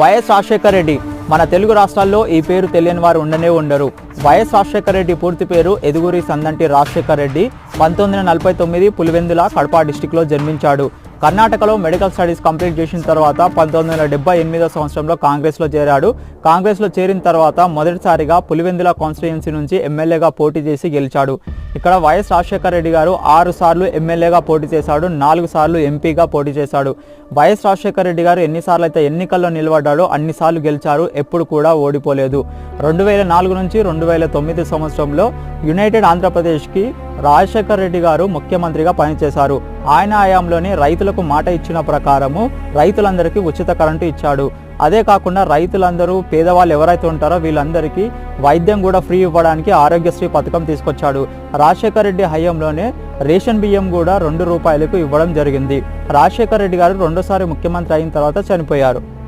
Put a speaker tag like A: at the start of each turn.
A: YS Rajasekhara Reddy. మన తెలుగు రాష్ట్రాల్లో ఈ పేరు తెలియని వారు ఉండనే ఉండరు. వైఎస్ రాజశేఖర రెడ్డి పూర్తి పేరు ఎదుగురి సందంటి రాజశేఖర రెడ్డి. పంతొమ్మిది వందల నలభై తొమ్మిది పులివెందుల కడప డిస్టిక్లో జన్మించాడు. కర్ణాటకలో మెడికల్ స్టడీస్ కంప్లీట్ చేసిన తర్వాత పంతొమ్మిది వందల డెబ్బై ఎనిమిదో సంవత్సరంలో కాంగ్రెస్లో చేరాడు. కాంగ్రెస్లో చేరిన తర్వాత మొదటిసారిగా పులివెందుల కాన్స్టిట్యుయెన్సీ నుంచి ఎమ్మెల్యేగా పోటీ చేసి గెలిచాడు. ఇక్కడ వైఎస్ రాజశేఖర రెడ్డి గారు ఆరు సార్లు ఎమ్మెల్యేగా పోటీ చేశాడు నాలుగు సార్లు ఎంపీగా పోటీ చేశాడు. వైఎస్ రాజశేఖర రెడ్డి గారు ఎన్నిసార్లు అయితే ఎన్నికల్లో నిలబడ్డాడో అన్నిసార్లు గెలిచారు ఎప్పుడు కూడా ఓడిపోలేదు. రెండు వేల నాలుగు నుంచి రెండు వేల తొమ్మిది సంవత్సరంలో యునైటెడ్ ఆంధ్రప్రదేశ్కి రాజశేఖర్ రెడ్డి గారు ముఖ్యమంత్రిగా పనిచేశారు. ఆయన హయాంలోనే రైతులకు మాట ఇచ్చిన ప్రకారము రైతులందరికీ ఉచిత కరెంటు ఇచ్చాడు. అదే కాకుండా రైతులందరూ పేదవాళ్ళు ఎవరైతే ఉంటారో వీళ్ళందరికీ వైద్యం కూడా ఫ్రీ ఇవ్వడానికి ఆరోగ్యశ్రీ పథకం తీసుకొచ్చాడు. రాజశేఖర రెడ్డి హయాంలోనే రేషన్ బియ్యం కూడా రెండు రూపాయలకు ఇవ్వడం జరిగింది. రాజశేఖర రెడ్డి గారు రెండోసారి ముఖ్యమంత్రి అయిన తర్వాత చనిపోయారు.